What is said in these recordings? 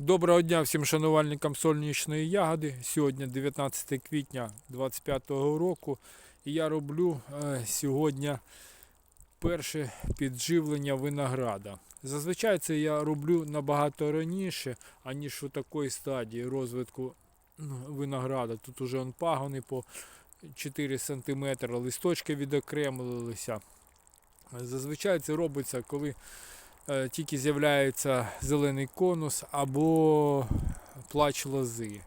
Доброго дня всім шанувальникам сонячної ягоди. Сьогодні 19 квітня 2025 року. І я роблю е, сьогодні перше підживлення винограда. Зазвичай це я роблю набагато раніше, аніж у такої стадії розвитку винограда. Тут уже он пагони по 4 см, листочки відокремилися. Зазвичай це робиться, коли тільки з'являється зелений конус або плач лози.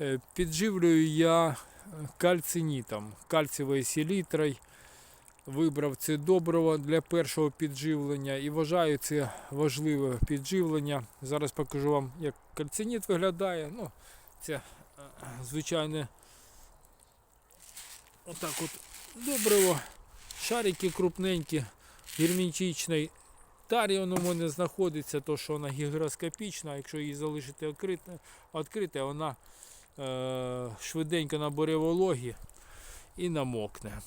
Е, Підживлюю я кальцинітом, кальцієвою селітрою. Вибрав це добриво для першого підживлення і вважаю це важливе підживлення. Зараз покажу вам, як кальциніт виглядає. Ну, це е, звичайне отак от добриво. Шарики крупненькі, герметичний Тарі воно в мене знаходиться, то що вона гігроскопічна, якщо її залишити відкрите, вона е, швиденько набере вологі і намокне.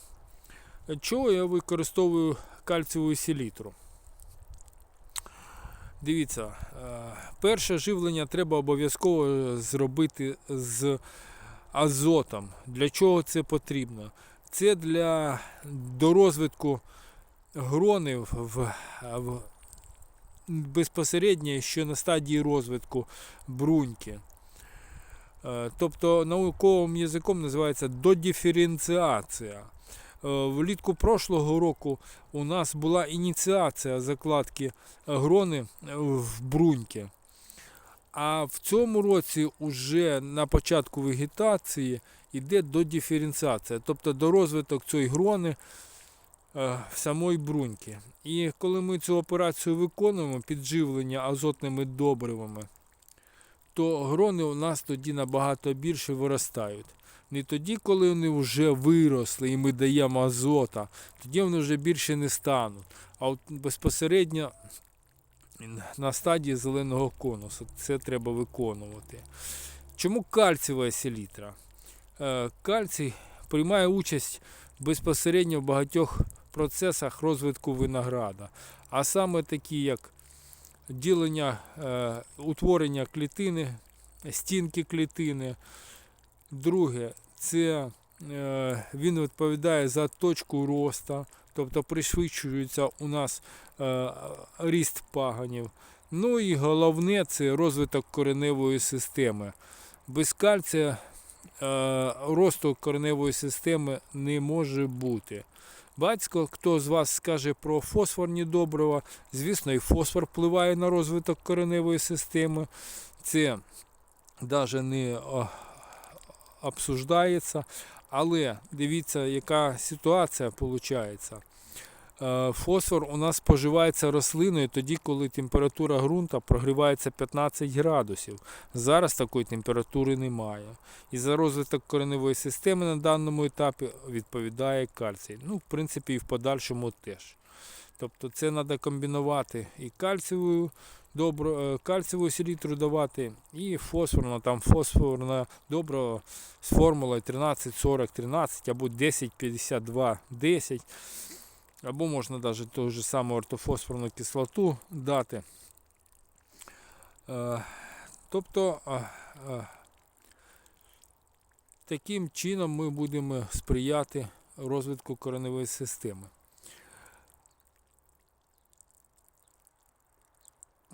Чого я використовую кальцієву селітру? Дивіться, е, перше живлення треба обов'язково зробити з азотом. Для чого це потрібно? Це для дорозвитку грони в, в, безпосередньо ще на стадії розвитку бруньки. Е, Тобто науковим язиком називається додиференціація. Е, Влітку прошлого року у нас була ініціація закладки грони в бруньки. А в цьому році уже на початку вегетації йде додиференціація, тобто до розвиток цієї грони в самої бруньки. І коли ми цю операцію виконуємо, підживлення азотними добривами, то грони у нас тоді набагато більше виростають. Не тоді, коли вони вже виросли і ми даємо азота, тоді вони вже більше не стануть. А от безпосередньо на стадії зеленого конусу це треба виконувати. Чому кальцієва селітра? Е, Кальцій приймає участь безпосередньо в багатьох процесах розвитку винограда, а саме такі, як ділення, е, утворення клітини, стінки клітини. Друге, це е, він відповідає за точку росту, тобто пришвидшується у нас е, ріст паганів. Ну і головне це розвиток кореневої системи. Без кальція росту кореневої системи не може бути. Батько, хто з вас скаже про фосфорні добрива, звісно, і фосфор впливає на розвиток кореневої системи. Це навіть не обсуждається. Але дивіться, яка ситуація виходить. Фосфор у нас споживається рослиною тоді, коли температура ґрунта прогрівається 15 градусів. Зараз такої температури немає. І за розвиток кореневої системи на даному етапі відповідає кальцій. Ну, в принципі, і в подальшому теж. Тобто це треба комбінувати і кальцієву, добро, е, кальцієву селітру давати, і фосфорна, там фосфорна добро з формулою 13-40-13 або 10-52-10. Або можна навіть ту ж саму ортофосфорну кислоту дати. Е, Тобто е, е, таким чином ми будемо сприяти розвитку кореневої системи.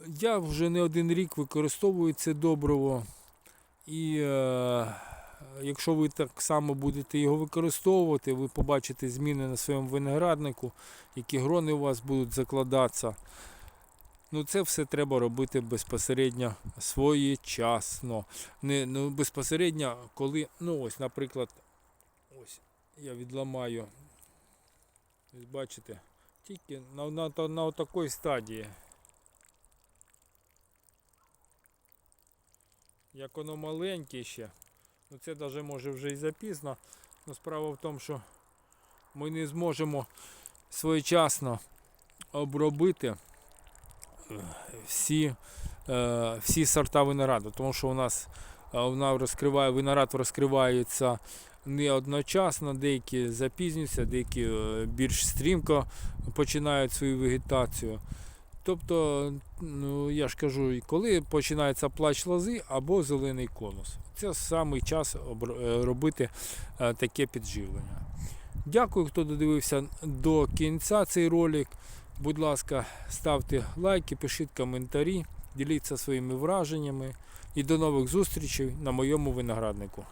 Я вже не один рік використовую це добриво. І якщо ви так само будете його використовувати, ви побачите зміни на своєму винограднику, які грони у вас будуть закладатися. Ну, це все треба робити безпосередньо своєчасно. Не ну, безпосередньо, коли, ну ось, наприклад, ось я відламаю. Ось бачите, тільки на, на, на, на такій стадії. Як воно маленьке ще. Ну це навіть може вже і запізно. Но справа в тому, що ми не зможемо своєчасно обробити е, всі, е, всі сорта винограду, тому що у нас е, вона розкриває, виноград розкривається не одночасно, деякі запізнюються, деякі більш стрімко починають свою вегетацію. Тобто, ну, я ж кажу, коли починається плач лози або зелений конус. Це саме час е, робити е, таке підживлення. Дякую, хто додивився до кінця цей ролик. Будь ласка, ставте лайки, пишіть коментарі, діліться своїми враженнями і до нових зустрічей на моєму винограднику.